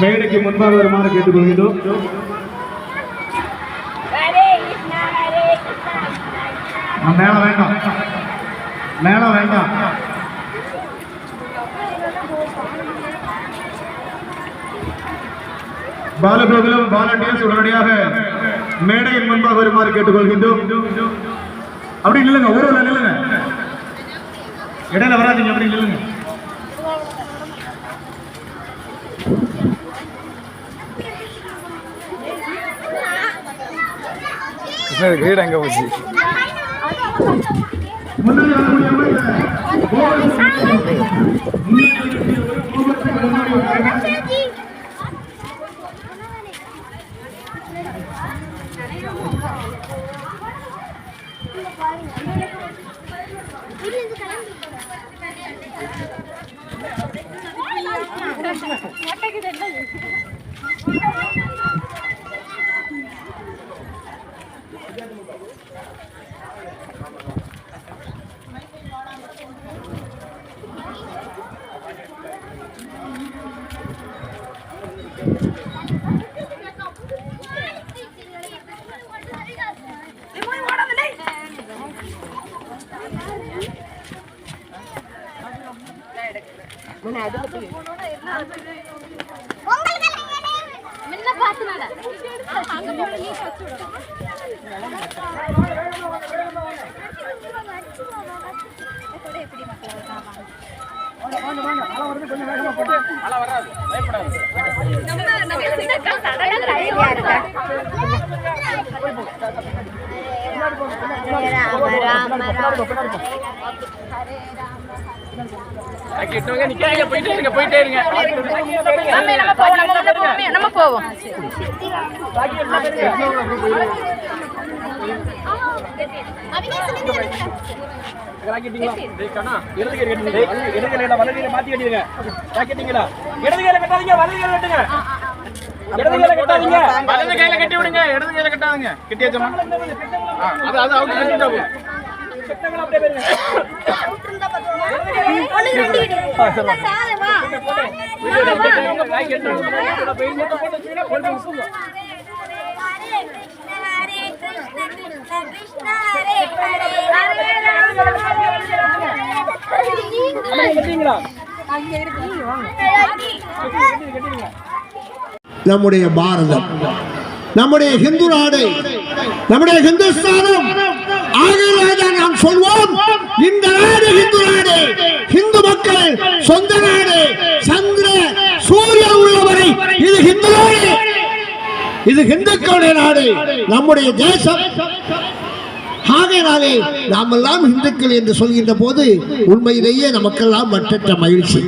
मेड़ की मुंबा बाल प्रबल बाल डी उड़ा மேடையின் முன்பாக வருமாறு கேட்டுக்கொள்கின்றோம். அப்படி நில்லுங்க ஊரில் நில்லுங்க. இடையில வராதீங்க அப்படி நில்லுங்க. போச்சு? முன்னாடி வரக்கூடிய இல்ல. முன்ன பார்த்து நட நம்ம போவோம் இடது கையில கட்டாதீங்க வலது கையில கட்டுங்க. இடது கையில கட்டாதீங்க. வலது கையில கட்டி விடுங்க இடது கையில கட்டாதுங்க. கட்டியாச்சம்மா ஆ, அது அது அவங்க கட்டிட்டா நம்முடைய பாரதம் நம்முடைய ஹிந்து நாடு நம்முடைய ஹிந்துஸ்தானம் ஆகியதான் நாம் சொல்வோம் இந்த நாடு ஹிந்து நாடு ஹிந்து மக்கள் சொந்த நாடு சந்திர சூரியன் உள்ளவரை இது ஹிந்து நாடு இது ஹிந்துக்களுடைய நாடு. நம்முடைய தேசம். ஆகையினாலே நாமெல்லாம் இந்துக்கள் என்று சொல்கின்ற போது உண்மையிலேயே நமக்கெல்லாம் மற்ற மகிழ்ச்சி.